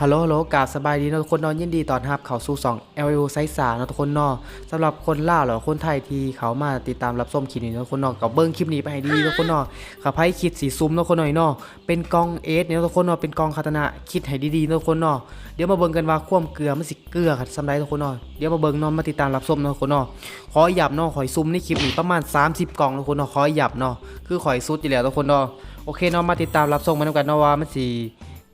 ฮัลโหลฮัลโหลกาบสบายดีนะทุกคนนอนยินดีตอนรับเขาสู่2 l u ไซส์3เนาะทุกคนนาะสำหรับคนล่าหรอคนไทยที่เขามาติดตามรับชมคลิปนี้นะทุกคนนาะกับเบิ้งคลิปนี้ไปให้ดีนะทุกคนนาะขับให้คิดสีซุ้มนะทุกคนหน่อยนาะเป็นกองเอสเนี่ยทุกคนนาะเป็นกองคาตนะคิดให้ดีๆนะทุกคนนาะเดี๋ยวมาเบิ่งกันว่าความเกลือมันสิเกลือขัดสำไรทุกคนนาะเดี๋ยวมาเบิ่งนาะมาติดตามรับชมนะทุกคนนาะขอหยับนาะขอยซุ่มในคลิปนี้ประมาณ 30 กล่องทุกคนนาะขอหยับนาะคือขอยสุดอยู่แล้วทุกคนนาะโอเคนาะมาติดตามรับชมกันกันนาะว่ามันสิ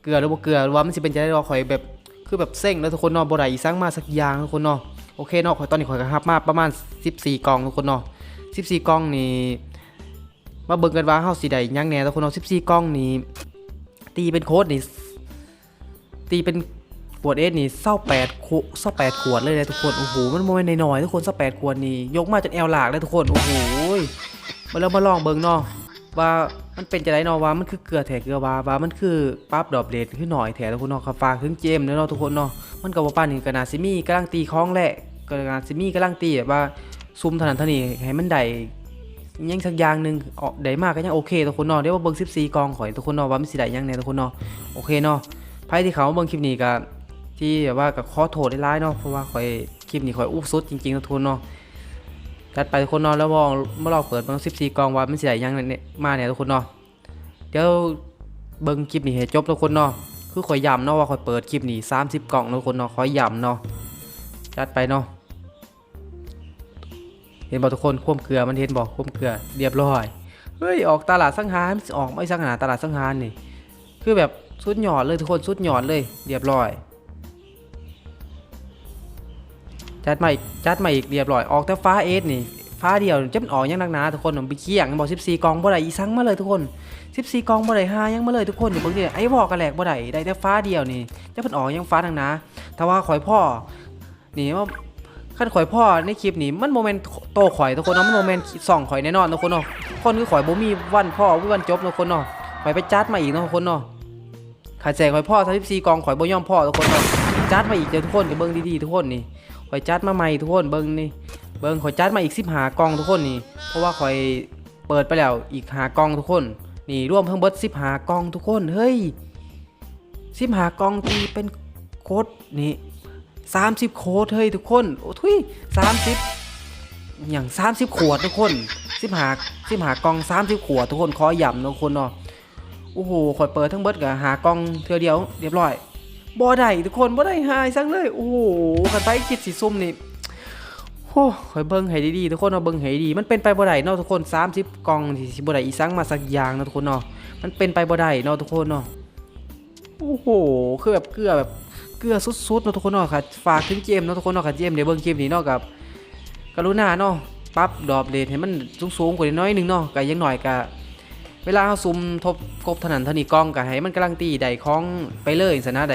เกลือหรือบ่เกลือรว่ามันสิเป็นจะได้รอขอยแบบคือแบบเซ็งแล้วทุกคนเนาะบ่ได้อีสังมาสักอย่างทุกคนเนาะโอเคเนาะข่อยตอนนี้ข่อยก็รับมาประมาณ 14กล่องทุกคนเนาะ14กล่องนี่มาเบิ่งกันว่าเฮาสิได้ยังแหน่ทุกคนเนาะ14กล่องนี่ตีเป็นโค้ดนี่ตีเป็นขวดเอสนี่28ขวด28ขวดเลยนะทุกคนโอ้โหมันบ่แม่นน้อยๆทุกคน28ขวดนี่ยกมาจนแอวหลากเลยทุกคนโอ้โหมาแล้วมาลองเบิ่งเนาะว่า มันเป็นจะไดเนาะว่ามันคือเกลือแท้เกลือว่าว่ามันคือปั๊บดอกเดทคือหน่อยแท้ทุกคนเนาะครับฝากถึงเจมส์เนาะทุกคนเนาะมันก็บ่ปานนี้ก็น่าสิมี่กำลังตีของแหละก็น่าสิมี่กำลังตีแบบว่าซุ่มเท่านั้นเท่านี้ให้มันได้ยังสักอย่างหนึ่งออกได้มากก็ยังโอเคทุกคนเนาะเดี๋ยวมาเบิ่ง14กองข่อยทุกคนเนาะว่ามันสิได้ยังแหน่ทุกคนเนาะโอเคเนาะไผที่เขาเบิ่งคลิปนี้ก็ที่แบบว่าก็ขอโทษหลายเนาะเพราะว่าข่อยคลิปนี้ข่อยอู้สุดจริงๆทุกคนเนาะจัดไปทุกคนเนาะแล้วมองเมื่อเราเปิดมัน14กองว่ามันสิได้ยังเนี่ยมาเนี่ยทุกคนเนาะ เดี๋ยวเบิ่งคลิปนี้ให้จบทุกคนเนาะคือขอยย้ำเนาะว่าขอยเปิดคลิปนี้30 กล่องทุกคนเนาะขอยย้ำเนาะจัดไปเนาะเห็นบ่ทุกคนควมเกลือมันเห็นบ่ควมเกลือเรียบร้อยเฮ้ยออกตลาดสังหารมันสิออกไม่สังหารตลาดสังหารนี่คือแบบสุดหยอดเลยทุกคนสุดหยอดเลยเรียบร้อย จัดใหม่จัดใหม่อีกเรียบร้อยออกแต่ฟ้าเอสนี่ ฟ้าเดียวจะมันออกยังนักหนาทุกคนผมไปเคี่ยงบอก14กองบ่ได้อีสังมาเลยทุกคน14กองบ่ได้หายังมาเลยทุกคนเดี๋ยวบางทีไอ้บอกกระแหลกบ่ได้ได้แต่ฟ้าเดียวนี่จะมันออกยังฟ้าทางหนาถ้าว่าข่อยพ่อนี่ว่าขั้นข่อยพ่อในคลิปนี้มันโมเมนต์โตข่อยทุกคนเนาะมันโมเมนต์ส่องข่อยแน่นอนทุกคนเนาะคนคือข่อยบ่มีวันพ่อวันจบทุกคนเนาะข่อยไปจัดมาอีกเนาะทุกคนเนาะขาดใจข่อยพ่อ34กองข่อยบ่ยอมพ่อทุกคนเนาะจัดมาอีกเดี๋ยวทุกคนเดี๋ยวเบิ่งดีๆทุกคนนี่ข่อยจัดมาใหม่ทุกคนเบิ้งนี่ เบิ้งข่อยจัดมาอีกสิบหากล่องทุกคนนี่ เพราะว่าข่อยเปิดไปแล้วอีกหากล่องทุกคน นี่รวมทั้งเบิดสิบหากล่องทุกคน เฮ้ยสิบหากล่องตีเป็นโค้ดนี่สามสิบโค้ดเฮ้ยทุกคน โอ้ทุยสามสิบอย่างสามสิบขวดทุกคนสิบหาสิบหากล่องสามสิบขวดทุกคนขอย้ำทุกคนเนาะโอ้โหข่อยเปิดทั้งเบิดกับหากล่องเทือเดียวเรียบร้อยบ่ได้ทุกคนบ่ได้หายซังเลย โอ้โหกันไปคิดสีส้มนี่ โอ้คอยเบิ่งให้ดีๆทุกคนเอาเบิ่งให้ดี มันเป็นไปบ่ได้เนาะทุกคน 30กล่องที่สิบ่ได้อีสังมาสักอย่างเนาะทุกคนเนาะ มันเป็นไปบ่ได้เนาะทุกคนเนาะ โอ้โห คือแบบเกลือแบบเกลือสุดๆเนาะทุกคนเนาะค่ะ ฝากถึงเจมเนาะทุกคนเนาะค่ะเจมเดี๋ยวเบิ่งคลิปนี้เนาะกับกรุณาเนาะปรับดรอปเรทให้มันสูงๆกว่าน้อยนึงเนาะก็ยังหน่อยก็เวลาเราซุ่มทบกบถนันทานีกล้องก็ให้มันกำลังตีใดคล้องไปเลยสนะใด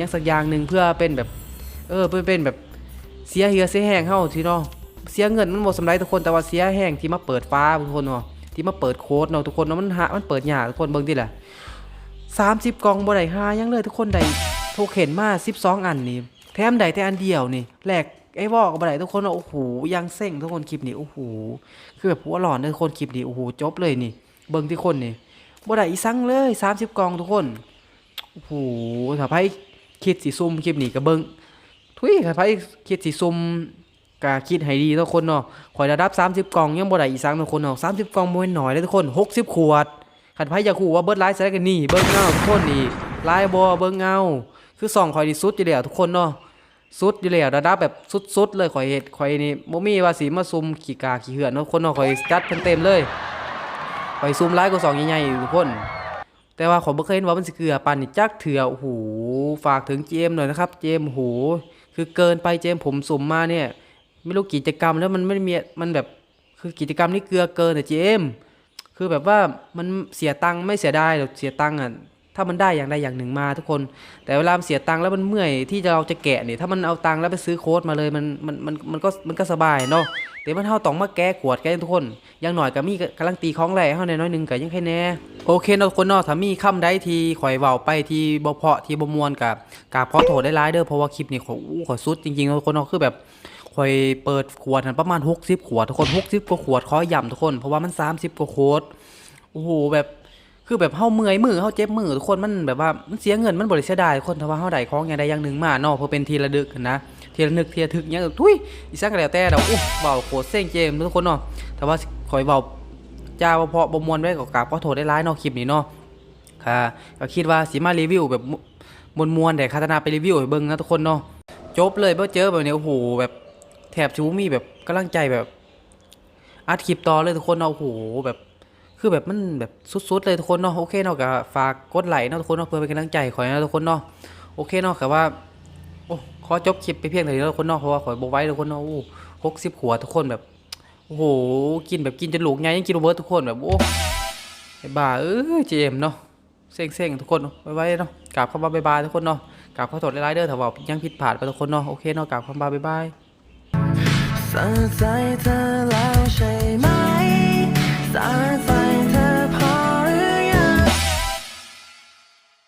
ยังสักอย่างหนึ่งเพื่อเป็นแบบ เออเพื่อเป็นแบบ เสียเหือเสียแห้งเฮาที่เนาะเสียเงินมันหมดสำไรทุกคนแต่ว่าเสียแห้งที่มาเปิดฟ้าทุกคนเนาะที่มาเปิดโค้ดเนาะทุกคนเนาะมันหามันเปิดหยาทุกคนเบิ่งดิแหละ30กล่องบ่ได้หายังเลยทุกคนได้โทเค็นมา12อันนี่แถมได้แต่อันเดียวนี่แหลกไอ้บอกบ่ได้ทุกคนเนาะโอ้โหยังเซ็งทุกคนคลิปนี้โอ้โหคือแบบหัวหลอนเลยทุกคนคลิปนี้โอ้โหจบเลยนี่ เบิ่งที่คนนี่บ่ได้อีสังเลย30กล่องทุกคนโอ้โหถ้าไผคิดสิซุ่มคลิปนี้ก็เบิ่ง ทุยถ้าไผคิดสิซุ่มก็คิดให้ดีทุกคนเนาะข่อยระดับ 30 กล่องยังบ่ได้อีสังทุกคนเนาะ30 กล่องบ่แม่นน้อยเลยทุกคน 60 ขวดคันไผอยากฮู้ว่าเบิดหลายใส่กันนี่เบิ่งเอาทุกคนนี่หลายบ่เบิ่งเอาคือส่องข่อยที่สุดอยู่แล้วทุกคนเนาะสุดอยู่แล้วระดับแบบสุดๆเลยข่อยเฮ็ดข่อยนี่บ่มีว่าสิมาซุ่มขี้กาขี้เหือนเนาะทุกคนเนาะข่อยจัดเต็มๆเลยข่อยซูมไลค์ก็สองใหญ่ๆทุกคนแต่ว่าขอยบ่เคยเห็นว่ามันสิเกลือปานนี่จักเถื่อโอ้โหฝากถึงเจมหน่อยนะครับ เจมโอ้โห คือเกินไปเจมผมสุ่มมาเนี่ย ไม่รู้กิจกรรมแล้วมันไม่มีมันแบบคือกิจกรรมนี่เกลือเกินอะเจมคือแบบว่ามันเสียตังค์ไม่เสียไดายหรอกเสียตังค์อะถ้ามันได้อย่างใดอย่างหนึ่งมาทุกคน แต่เวลาเสียตังค์แล้วมันเมื่อยที่จะเราจะแกะเนี่ยถ้ามันเอาตังค์แล้วไปซื้อโค้ดมาเลยมันมันมันมันก็มันก็สบายเนาะแต่มันเท่าต้องมาแก้ขวดแก้ทุกคน อยังหน่อยก็มีกำลังตีของแหล่เฮาแน่น้อยหนึ่งก็ยังแค่แน่ โอเคเนาะทุกคนเนาะถ้ามีคำใดที่ข่อยเว้าไปที่บ่เพาะที่บ่ม่วนกับกราบขอโทษได้หลายเด้อเพราะว่าคลิปนี้ขอยอู้ขอยสุดจริงๆเนาะทุกคนเนาะคือแบบข่อยเปิดขวดนั้นประมาณ 60 ขวดทุกคน 60กว่าขวดขอย้ำทุกคน เพราะว่ามัน 30กว่าโค้ดโอ้โหแบบคือแบบเฮาเมื่อยมือเฮาเจ็บมือทุกคนมันแบบว่ามันเสียเงินมันบ่ได้เสียดายทุกคนถ้าว่าเฮาได้ของอย่างใดอย่างหนึ่งมาเนาะเพื่อเป็นทีละดึกนะทีละนึกทีละทึกหยังก็ทุยอีสักก็แล้วแต่ดอกอู้เว้าโคตรเซ็งเจมทุกคนเนาะแต่ว่าข่อยเว้า จ้าบ่เพราะบ่มวนไว้ก็กราบขอโทษได้หลายเนาะคลิปนี้เนาะค่ะก็คิดว่าสิมารีวิวแบบมวนๆแต่คาตนาไปรีวิวให้เบิ่งนะทุกคนเนาะจบเลยบ่เจอแบบนี้โอ้โหแบบแทบจะบ่มีแบบกำลังใจแบบอัดคลิปต่อเลยทุกคนเนาะโอ้โหแบบคือแบบมันแบบสุดๆเลยทุกคนเนาะโอเคเนาะก็ฝากกดไลค์เนาะทุกคนเนาะเพื่อเป็นกำลังใจขอให้นะทุกคนเนาะโอเคเนาะแต่ว่าโอ้ขอจบคลิปไปเพียงเท่านี้แล้วทุกคนเนาะเพราะว่าขอยบอกไว้ทุกคนเนาะโอ้หกสิบขวดทุกคนแบบ โอ้โห กินแบบกินจนลูกไงยังกินโรเบิร์ตทุกคนแบบโอ้ไอ้บ้าเออเจมเนาะเซ็งๆทุกคนไว้ไว้เนาะกราบคำว่าบ๊ายบายทุกคนเนาะกราบขอโทษไลายๆเดอร์ถ้าว่ายังผิดพลาดไปทุกคนเนาะโอเคเนาะกราบคำว่าบ๊ายบายสาใจเธอแล้วใช่ไหมสาใจ